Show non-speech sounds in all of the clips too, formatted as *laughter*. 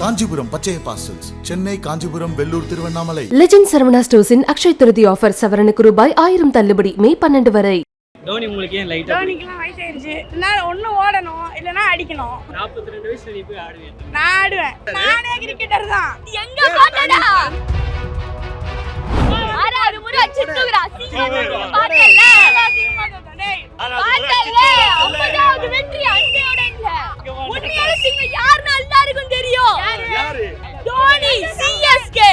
Kanchipuram Pachaiyappa silks Chennai Kanchipuram Vellur Tiruvannamalai. Legend Saravana ஸ்டோர்ஸின் Akshay Tritiya offer சவரனுக்கு ரூபாய் ஆயிரம் தள்ளுபடி மே பன்னெண்டு வரை. தோனி உங்களுக்கு ஏன் லைட்டா தோனிக்கெல்லாம் வயசாயிருச்சு இல்லைன்னா ஒண்ணு ஓடணும் இல்லைன்னா அடிக்கணும். நாற்பத்தி ரெண்டு வயசுல நீ போய் ஆடுவேன் நான் ஆடுவேன். நானே கிரிக்கெட்டர் தான். எங்க பாட்டடா ஆறாறு முறை வெற்றி அஞ்சோட இல்ல. சிங்க தோனி சிஎஸ்கே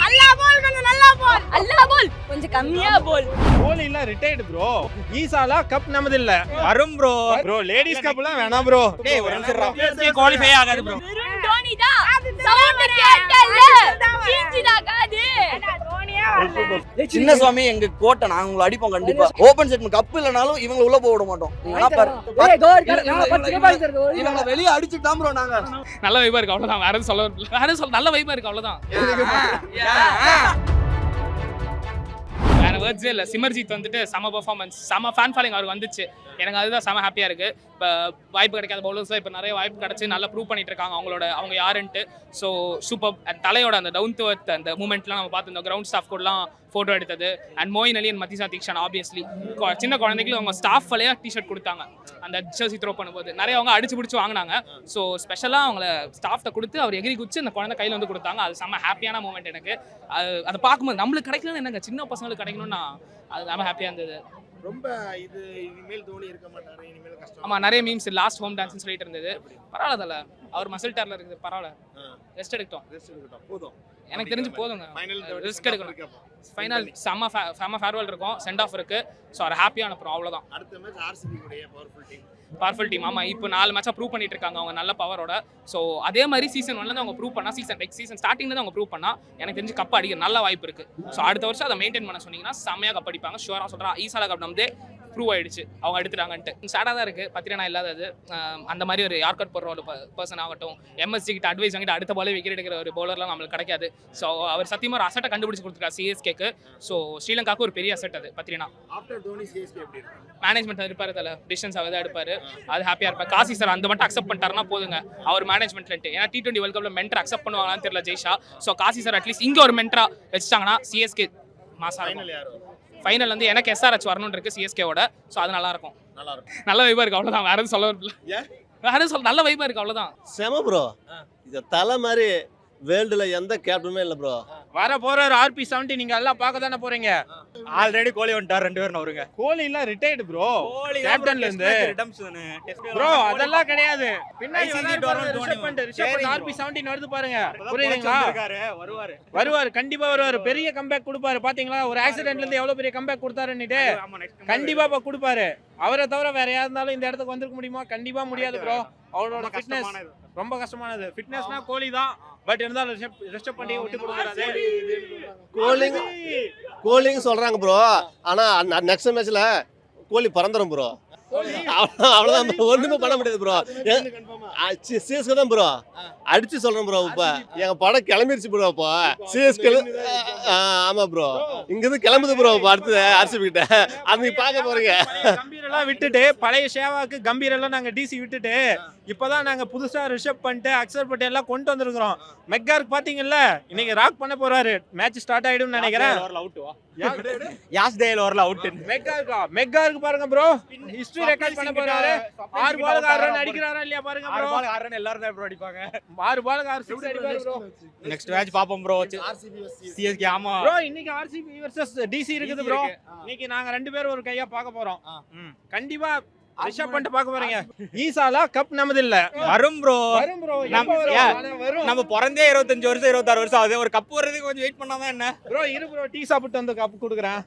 நல்லா போல் நல்லா போல். அல்லா போல். கொஞ்சம் கம்மியா போல். கோலி இல்ல ரிட்டையர்டு ப்ரோ ஈசாலா கப் நமது இல்ல வரும் ப்ரோ ப்ரோ லேடிஸ் கப்லாம் வேணாம் ப்ரோ டேய் ஒரு நிமிஷம் குவாலிஃபை ஆகாது ப்ரோ தோனி தான். சவுண்ட் கேட்டல கீஞ்சிடா காது தோனியா வரல. சின்ன சுவாமி எங்க கோட்டை நாங்க உங்களை அடிப்போம் கண்டிப்பா. ஓபன் செட் கப் இல்லனாலும் இவங்க உள்ள போக விட மாட்டோம். பாரு. இவங்க- இவங்க வெளிய அடிச்சுட்டான் ப்ரோ நாங்க. நல்ல வைபா இருக்கு அவ்வளவுதான். வேற சொல்ல. வேற சொல்ல நல்ல வைபா இருக்கு அவ்வளவுதான். வேர்ட்ஸே இல்லை. சிமர்ஜித் வந்துட்டு செம பர்ஃபார்மன்ஸ் செம ஃபேன் ஃபாலோயிங் அவருக்கு வந்துச்சு. எனக்கு அதுதான் செம ஹாப்பியாக இருக்குது இப்போ வாய்ப்பு கிடைக்காத பவுலர்ஸ் இப்போ நிறைய வாய்ப்பு கிடச்சி நல்லா ப்ரூவ் பண்ணிட்டு இருக்காங்க. அவங்களோட அவங்க யாருன்ட்டு. ஸோ சூப்பர் அண்ட் தலையோட அந்த டவுன் டு அர்த் அந்த மூமெண்ட்லாம் நம்ம பார்த்து இந்த கிரவுண்ட் ஸ்டாஃப் கூடலாம் ஃபோட்டோ எடுத்தது. And Moeen Ali and Maheesh Theekshana obviously சின்ன குழந்தைகளும் அவங்க ஸ்டாஃப் வழியாக டிஷர்ட் கொடுத்தாங்க. அந்த ஜெர்சி த்ரோ பண்ணும்போது. நிறைய அவங்க அடிச்சு பிடிச்சி வாங்கினாங்க. ஸோ ஸ்பெஷலாக அவங்கள ஸ்டாஃப்ட்ட கொடுத்து அவர் எகிரி குச்சி அந்த குழந்தை கையில் வந்து கொடுத்தாங்க. அது செம்ம ஹாப்பியான மூமெண்ட் எனக்கு. அது அதை பார்க்கும்போது நம்மளுக்கு கிடைக்கலன்னு என்னங்க? சின்ன பசங்களுக்கு கிடைக்கணும்னு அது செம்ம ஹாப்பியாக இருந்தது. ரொம்ப இது இனிமேல் தோனி இருக்க மாட்டாரு இனிமேல் கஷ்டம். ஆமாம் நிறைய மீம்ஸ் லாஸ்ட் ஹோம் டான்ஸ்னு சொல்லிட்டு இருந்தது. பரவாயில்ல அவர் மசில் டேரில் இருக்குது பரவாயில்ல. ரெஸ்ட் எடுக்கட்டும். ரெஸ்ட் இருக்கட்டும் போதும். எனக்கு தெரிஞ்சு போதுங்க. ரிஸ்க் எடுக்கணும். ஃபைனல் செம்ம செம்ம ஃபேர்வெல் இருக்கும். சென்ட் ஆஃப் இருக்கு. ஸோ அதை ஹாப்பியாக அனுப்புறோம். அவ்வளோதான் அடுத்த மேட்ச் ஆர்சிபி உடைய பவர்ஃபுல் டீம் பவர்ஃபுல் டீம் ஆமாம் இப்போ நாலு மேட்சாக ப்ரூவ் பண்ணிட்டு இருக்காங்க. அவங்க நல்ல பவரோட ஸோ அதே மாதிரி சீசன் ஒன்ல அவங்க ப்ரூவ் பண்ணா சீசன் லைக் சீசன் ஸ்டார்டிங்ல அவங்க ப்ரூவ் பண்ணா எனக்கு தெரிஞ்சு கப் அடிக்க நல்ல வாய்ப்பு இருக்கு. ஸோ அடுத்த வருஷம் அதை மெயின்டைன் பண்ண சொன்னீங்கன்னா செம்மையாக கப் அடிப்பாங்க. ஷுவராக சொல்கிறேன் ஈசாலா கப் நம்மதே ப்ரூவ் ஆயிடுச்சு. அவங்க எடுத்துட்டாங்கன்ட்டு. சேடாக தான் இருக்குது பத்திரனா இல்லாதது. அந்த மாதிரி ஒரு யார்கட் போடுற ஒரு பர்சன் ஆகட்டும் எம்எஸ்சி கிட்ட அட்வைஸ் வாங்கிட்டு அடுத்த பாலே விக்கெட் எடுக்கிற ஒரு பவுலர்லாம் நம்மளுக்கு கிடைக்காது. ஸோ அவர் சத்தியமாக ஒரு அசட்டை கண்டுபிடிச்சு கொடுத்துருக்காரு சிஎஸ்கேக்கு ஸோ ஸ்ரீலங்காவுக்கு ஒரு பெரிய அசட் அது பத்திரினா மேனேஜ்மெண்ட் இருப்பாரு தல. டிசிஷன்ஸ் அவர் தான் எடுப்பாரு. அது ஹாப்பியா இருப்பாரு. காசி சார் அந்த மட்டும் அக்செப்ட் பண்ணிட்டாருன்னா போதுங்க. அவர் மேனேஜ்மெண்ட்ல ஏன்னா டி டுவெண்ட்டி வேர்ல்ட் கப்ல மென்டர் அக்செப்ட் பண்ணுவாங்களான்னு தெரியல Jay Shah. So Kasi sir at least இங்க ஒரு மென்டரா வச்சுட்டாங்கன்னா சிஎஸ்கே மாசா ஃபைனல் வந்து எனக்கு எஸ்ஆர்ஹெச் வரணும்னு இருக்கு சிஎஸ்கேவோட ஸோ அது நல்லா இருக்கும் நல்லா இருக்கும் நல்ல வைபா இருக்கு அவ்வளவுதான். வேற எதுவும் சொல்ல வரல? வேற எதுவும் சொல்ல நல்ல வைபா இருக்கு அவ்வளவுதான். செம ப்ரோ இது தலை மாதிரி வேர்ல்டுல எந்த கேப்டனுமே இல்லை ப்ரோ வர போற ஆர்பி செவன்டி நீங்க எல்லாம் பார்க்க தானே போறீங்க? ஆல்ரெடி கோலி வந்துட்டார் ரெண்டு பேரும் வருங்க கோலி இல்ல ரிட்டையர்டு ப்ரோ Captainல இருந்து. ப்ரோ அதெல்லாம் கிடையாது. பின்னாடி ஆர்பி. செவன்டீன் வருது பாருங்க. புரியுதுங்களா? வருவாரு. வருவாரு கண்டிப்பா வருவாரு. பெரிய கம்பேக் கொடுப்பாரு. பாத்தீங்களா? ஒரு ஆக்சிடென்ட்ல இருந்து எவ்வளவு பெரிய கம்பேக் கொடுத்தாருன்னுட்டு கண்டிப்பா இப்ப கொடுப்பாரு. அவரை தவிர வேற யார் இருந்தாலும் இந்த இடத்துக்கு வந்திருக்க முடியுமா? கண்டிப்பா முடியாது ப்ரோ அவரோட ஃபிட்னஸ் ரொம்ப கஷ்டமானது. ஃபிட்னஸ்னா கோலி தான். பட் இருந்தாலும் ரிஷப் பண்டிகை விட்டு கொடுக்குறாரு கோலிங் கோலிங் சொல்றாங்க ப்ரோ ஆனா நெக்ஸ்ட் மேட்ச்ல கோலி பறந்துரும் ப்ரோ ஒண்ணுமே பண்ண முடியாது ப்ரோ சிஎஸ்கே தான் ப்ரோ அடிச்சு சொல்றேன் ப்ரோ இப்ப. எங்க படம் கிளம்பிருச்சு ப்ரோ இப்போ சிஎஸ்கே ஆமா ப்ரோ இங்க இருந்து கிளம்புது ப்ரோ இப்போ அடுத்தது ஆர்சிபி கிட்ட. *laughs* அது பார்க்க *laughs* கம்பீரெல்லாம் விட்டுட்டு பழைய ஷேவாக்கு கம்பீரெல்லாம் நாங்க டிசி விட்டுட்டு இப்பதான் நாங்க புதுசா ரிஷப் பண்ணிட்டு அக்சர் பட்டேல் எல்லாம் கொண்டு வந்திருக்கிறோம். மெக்கார்க் பாத்தீங்கல்ல இன்னைக்கு ராக் பண்ண போறாரு. மேட்ச் ஸ்டார்ட் ஆயிடும்னு நினைக்கிறேன். யாஸ் டேல வரல அவுட் மெக்கார்க்கா? மெக்கார்க்கு பாருங்க ப்ரோ ஹிஸ்டரி ரெக்கார்ட் பண்ண போறாரு. ஆறு பாலுக்கு ஆறு ரன் அடிக்கிறாரா இல்லையா பாருங்க ப்ரோ ஆறு எல்லாரும் தான் ப்ரோ அடிப்பாங்க. ஆறு பாலுக்கு ஆறு சிக்ஸ் அடிப்பாரு ப்ரோ நெக்ஸ்ட் மேட்ச் பாப்போம் ப்ரோ ஆர்சிபி சிஎஸ்கே ஆமா. ப்ரோ இன்னைக்கு ஆர்சிபி வெர்சஸ் டிசி இருக்குது ப்ரோ இன்னைக்கு நாங்க ரெண்டு பேரும் ஒரு கையா பார்க்க போறோம். கண்டிப்பா ரிஷப் பண்ணிட்டு பார்க்க போறீங்க. ஈசாலா கப் நமது இல்ல வரும் ப்ரோ வரும்? ப்ரோ நம்ம- பிறந்தே இருபத்தஞ்சு வருஷம் இருபத்தாறு வருஷம் ஆகுது. ஒரு கப் வர்றதுக்கு கொஞ்சம் வெயிட் பண்ணாதான் என்ன? ப்ரோ இரு ப்ரோ டீ சாப்பிட்டு வந்து கப் கொடுக்குறேன்.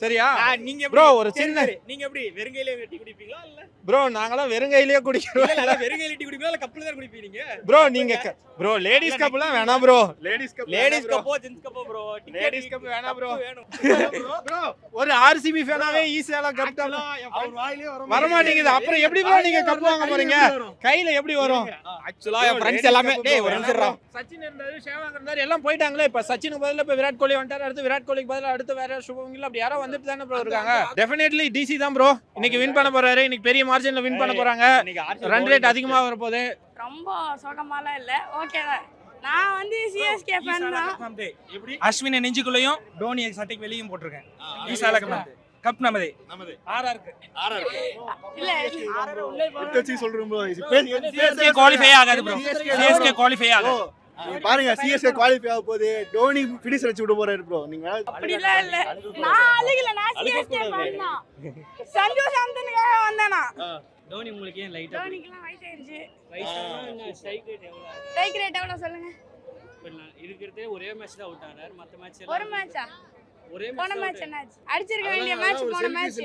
சரியா? நீங்க Bro, ஒரு சின்ன- நீங்க எப்படி வெறுங்கையில வெட்டி குடிப்பீங்களா இல்ல? ப்ரோ நாங்களாம் வெறுங்கையிலேயே குடிக்கிறோம். இல்ல வெறுங்கையில டீ குடிப்பீங்களா இல்ல கப்ல தான் குடிப்பீங்க ப்ரோ நீங்க ப்ரோ லேடிஸ் கப்லாம் வேணாம் ப்ரோ லேடிஸ் கப் லேடிஸ் கப்போ ஜென்ஸ் கப்போ ப்ரோ Ladies cup வேணாம் bro. வேணும் ப்ரோ ஒரு ஆர்சிபி ஃபேனாவே ஈஸியால கப் அவர் வாயிலே வர வர மாட்டேங்குது. அப்புறம் எப்படி ப்ரோ நீங்க கப் வாங்க போறீங்க? கையில எப்படி வரும்? ஆக்சுவலா என் ஃப்ரெண்ட்ஸ் எல்லாமே டேய் ஒரு நிமிஷம். சச்சின் இருந்தாரு சேவாக் இருந்தாரு எல்லாம் போயிட்டாங்களே. இப்ப சச்சினுக்கு பதிலா இப்ப விராட் கோலி வந்துட்டாரு அடுத்து விராட் கோலிக்கு பதிலா அடுத்து வேற சுபங்கில் அப்படி யாரோ வந்துட்டு தானே ப்ரோ இருக்காங்க. டெஃபினெட்லி டிசி தான் ப்ரோ இன்னைக்கு வின் பண்ண போறாரு இன்னைக்கு பெரிய மார்ஜின்ல வின் பண்ண போறாங்க. ரன் ரேட் அதிகமா வர போகுது. ரொம்ப சோகமாலாம் இல்லை. ஓகே தான். நான் வந்து சிஎஸ்கே ஃபேன் தான். எப்படி? அஸ்வினை நெஞ்சுக்குள்ளேயும் தோனி சட்டைக்கு வெளியும் போட்டிருக்கேன். ஈசால கப் கப் நமதே. நமது. ஆர்ஆருக்கு இல்ல எடுத்து வச்சு சொல்றேன் bro. இப்ப சிஎஸ்கே குவாலிஃபை ஆகாது ப்ரோ சிஎஸ்கே குவாலிஃபை ஆகாது. பாருங்க சிஎஸ்கே குவாலிஃபை ஆக போகுது. டோனி ஃபினிஷ் வச்சு விட போறாரு ப்ரோ நீங்க அப்படிலாம் இல்ல. நான் அழுகல நான் சிஎஸ்கே ஃபேன் தான். சஞ்சு சாம்சனுக்காக வந்தேனா தோனி உங்களுக்கு ஏன் லைட்டா தோனிக்குலாம் வயசாயிருச்சு வயசான ஸ்ட்ரைக் ரேட் எவ்வளவு? ஸ்ட்ரைக் ரேட் எவ்வளவு சொல்லுங்க. இருக்கிறதே ஒரே மேட்ச் தான் அவுட் ஆனார். மத்த மேட்ச் ஒரு மேட்சா ஒரே போன மேட்ச் என்னாச்சு? அடிச்சிருக்க வேண்டிய மேட்ச் போன மேட்ச்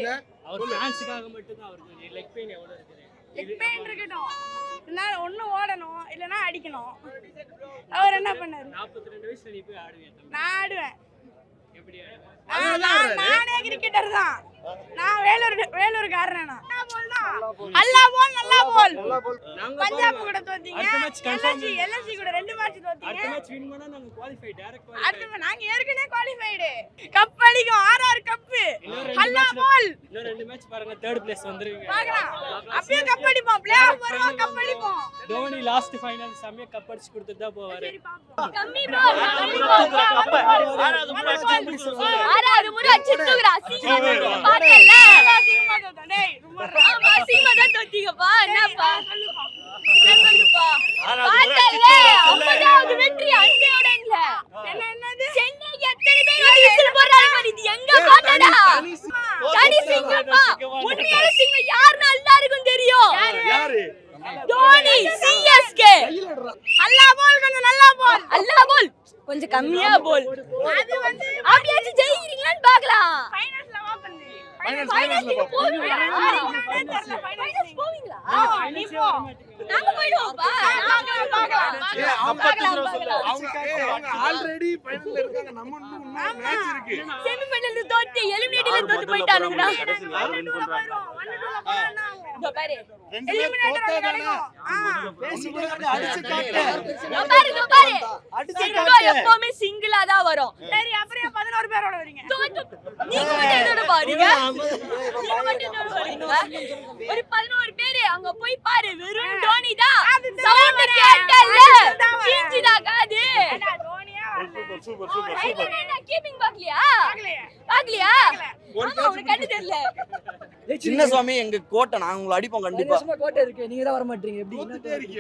அவர் ஃபேன்ஸுக்காக மட்டும் தான் அவருக்கு லெக் பெயின் எவ்வளவு இருக்குது லெக் பெயின் இருக்கட்டும். இருந்தாலும் ஒண்ணு ஓடணும் இல்லனா அடிக்கணும். அவர் என்ன பண்ணாரு. நான் ஆடுவேன். நான் நானே கிரிக்கெட்டர் தான். நான் வேலூர் வேலூர்காரன் நான்? அல்லா போல் நல்லா போல் நாங்க பஞ்சாப் கூட தோத்தீங்க. எல்எஸ்சி எல்எஸ்சி கூட ரெண்டு மேட்ச் தோத்தீங்க மேட்ச் வின் பண்ணா நாங்க குவாலிஃபை டைரக்ட் அடுத்த நாங்க ஏற்கனவே குவாலிஃபைடு கப் அடிக்கும். ஆர்ஆர் கப் அல்லா போல் இன்னும் ரெண்டு மேட்ச் பாருங்க. தேர்ட் பிளேஸ் வந்துருவீங்க. பார்க்கலாம். அப்பயே கப் அடிப்போம் பிளே ஆஃப் வருவோம் கப் அடிப்போம் தோனி லாஸ்ட் ஃபைனல் செம்மையா கப் அடிச்சு கொடுத்துட்டு தான் போவாரு. ஆறாவது முறை அடிச்சு தூக்குறா. சீக்கிரம் தூக்குங்க, பாத்தேல்ல? அசிங்கமா தோத்தோம். டேய், சும்மா இருடா. ஆமா, அசிங்கமா தான் தோத்தீங்கப்பா. என்னப்பா? சொல்லுப்பா. என்ன சொல்லுப்பா? பாத்தேல்ல? ஐம்பதாவது வெற்றி அஞ்சோட இல்ல. என்ன என்னது சென்னைக்கு எத்தனை பேர் வந்து whistle போடுறாங்க பாரு, இது எங்க பாத்தடா? தனி சிங்கப்பா. உண்மையான சிங்கம் யாருன்னு எல்லாருக்கும் தெரியும் யாரு தோனி CSK. அல்லா போல் கொஞ்சம் நல்லா போல் அல்லா போல் கொஞ்சம் கம்மியா போல் அது வந்து அப்படியாச்சும் ஜெயிக்கிறீங்களான்னு பார்க்கலாம் ஃபைனல்ஸ்ல வா பண்ணு ஃபைனல்ஸ்க்கு போவீங்களா ஃபைனல்ஸ் போவீங்களா நீ போ நாங்க போயிடுவோம்ப்பா நாங்க பார்க்கலாம் பார்க்கலாம். பார்க்கலாம் அவங்க ஆல்ரெடி ஃபைனல்ல இருக்காங்க. நம்ம இன்னும் இன்னும் மேட்ச் இருக்கு. செமிஃபைனல்ல தோத்து எலிமினேட்டர்ல தோத்து போயிட்டானுங்கடா. பாரு. அடிச்சு எப்பவுமே சிங்கிளா தான் வரும். சரி அப்புறம் ஏன் 11 பேரோட வரீங்க. தோத்து. நீங்க மட்டும் என்னோட பாருங்க நீங்க. மட்டும் என்னோட பாருங்க ஒரு பதினோரு பேரு அங்க போய் பாரு. வெறும் டோனி தான் சவுண்ட் கேட்டல்ல. கீஞ்சிதா காது? சூப்பர் சூப்பர் கீப்பிங் பாக்கலையா. பாக்கலையா ஆமா உனக்கு கண்ணு தெரியல. சின்ன சுவாமி எங்க கோட்டை நாங்க உங்களை அடிப்போம் கண்டிப்பா. கோட்டை இருக்கு. நீங்க தான் வர மாட்டீங்க எப்படி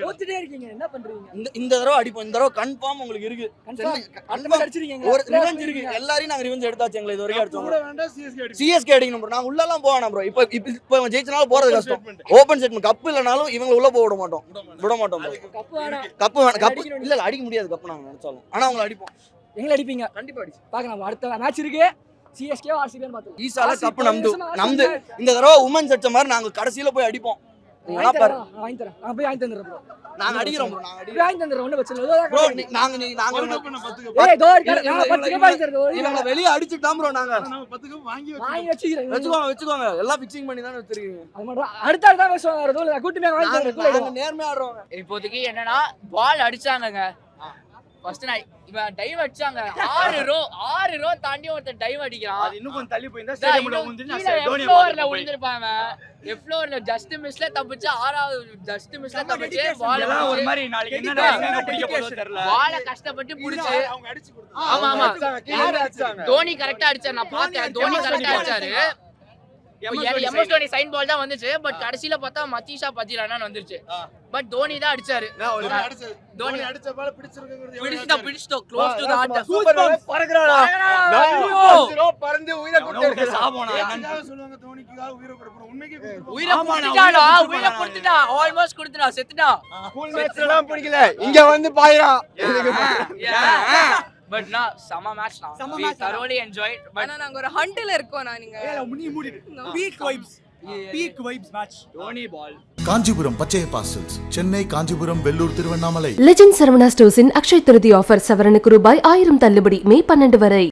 தோத்துட்டே இருக்கீங்க. என்ன பண்றீங்க? இந்த இந்த தடவை அடிப்போம். இந்த தடவை கன்ஃபார்ம் உங்களுக்கு இருக்கு. கன்ஃபார்ம் அடிச்சிருக்கீங்க ஒரு ரிவெஞ்ச் இருக்கு. எல்லாரையும் நாங்க ரிவெஞ்ச் எடுத்தாச்சு எங்களை இது வரைக்கும் அடிச்சோம் சிஎஸ்கே அடிக்கணும் bro. நாங்க உள்ளலாம் போக வேணாம் ப்ரோ இப்போ இப்போ இவன் ஜெயிச்சனால போறது கஷ்டம். ஓப்பன் செட் கப் இல்லனாலும் இவங்க உள்ள போக விட மாட்டோம். விட மாட்டோம். bro. கப்பு வேணாம். கப்பு வேணாம். கப்பு அடிக்கணும். இல்ல இல்ல அடிக்க முடியாது கப்பு நாங்க நினைச்சாலும். ஆனா அவங்களை அடிப்போம். எங்களை அடிப்பீங்க. கண்டிப்பா அடிச்சு. பார்க்கலாம் அடுத்த மேட்ச் இருக்கு. சிஎஸ்கே ஆர்சிபின்னு பார்த்தோம். ஈசால கப்பு நம்து. நம்து. இந்த தடவை உமன்ஸ் அடிச்ச மாதிரி நாங்க கடைசியில போய் அடிப்போம். வாங்கி பாரு தரேன் வாங்கி தரேன். நான் போய் வாங்கி தந்துடுறேன் bro. நாங்க அடிக்கிறோம் bro. நாங்க வாங்கி ஒன்றும் பிரச்சனை இல்லை. ப்ரோ நாங்க நீ- நாங்க ஒரு கப் பத்துக்கு ஏய் வாங்கி வெளியே அடிச்சுட்டான் ப்ரோ நாங்க. வாங்கி வாங்கி வச்சுக்கிறேன் வச்சுக்கோங்க வச்சுக்கோங்க. எல்லாம் ஃபிக்ஸிங் பண்ணி தானே வச்சிருக்கீங்க. அது மட்டும் அடுத்த அடுத்த பேசுவாங்க இல்லை. கூட்டு வாங்கி நாங்க தரேன் நாங்க நேர்மையா ஆடுறோங்க இப்போதைக்கு என்னன்னா பால் அடிச்சாங்கங்க. ஃபர்ஸ்ட் நான் இவன் டைவ் அடிச்சாங்க. ஆறு ரோ ஆறு ரோ தாண்டி ஒருத்தன் டைவ் அடிக்கிறான். அது இன்னும் கொஞ்சம் தள்ளி போயிருந்தா ஸ்டேடியம்ல அவன். F floorல just missல தப்பிச்சு ஆறாவது just missல தப்பிச்சு இதெல்லாம் ஒரு மாதிரி நாளைக்கு என்ன பிடிக்க தெரியல. அ கஷ்டப்பட்டு புடிச்சு அவங்க அடிச்சு கொடுத்தாங்க ஆமா ஆமா. அடிச்சாங்க தோனி கரெக்டா அடிச்சாரு. நான் பார்த்தேன். தோனி கரெக்டா அடிச்சாரு. எம்எஸ் தோனி சைன் பால் தான் வந்துச்சு பட் கடைசில பார்த்தா மத்தீஷா பத்திரானான்னு வந்துருச்சு. பட் தோனி தான் அடிச்சாரு. தோனி அடிச்ச தோனி தோனி அடிச்ச பால பிடிச்சிருக்குங்கிறது நாள் பிடிச்சிட்டோம் க்ளோஸ் டு தி ஆட்டம் பறந்து உயிரை கொடுத்து சாபோனா யாருக்காக சொல்லுவாங்க தோனிக்காக உயிரை கொடுக்கணும்? உண்மைக்கே கொடுத்துருப்பாங்க. உயிரை ஆமா, நான் கொடுத்துட்டானா? உயிரை உயிரை கொடுத்துட்டான் ஆல்மோஸ்ட் கொடுத்துட்டான் செத்துட்டான் ஸ்கூல் மேட்ச் எல்லாம் பிடிக்கல. இங்க வந்து பாயிரா. *laughs* பட் நான் செம மேட்ச் நான் we thoroughly enjoyed but ஆனா நாங்க ஒரு ஹண்ட்ல இருக்கோம் நான் நீங்க peak vibes peak vibes match Dhoni பால் காஞ்சிபுரம் பச்சைய பாசல்ஸ் சென்னை காஞ்சிபுரம் வெள்ளூர் திருவண்ணாமலை. லெஜெண்ட் சரவணா ஸ்டோர்ஸின் அக்ஷய் திருதி ஆஃபர் சவரனுக்கு ரூபாய் ஆயிரம் தள்ளுபடி மே பன்னெண்டு வரை.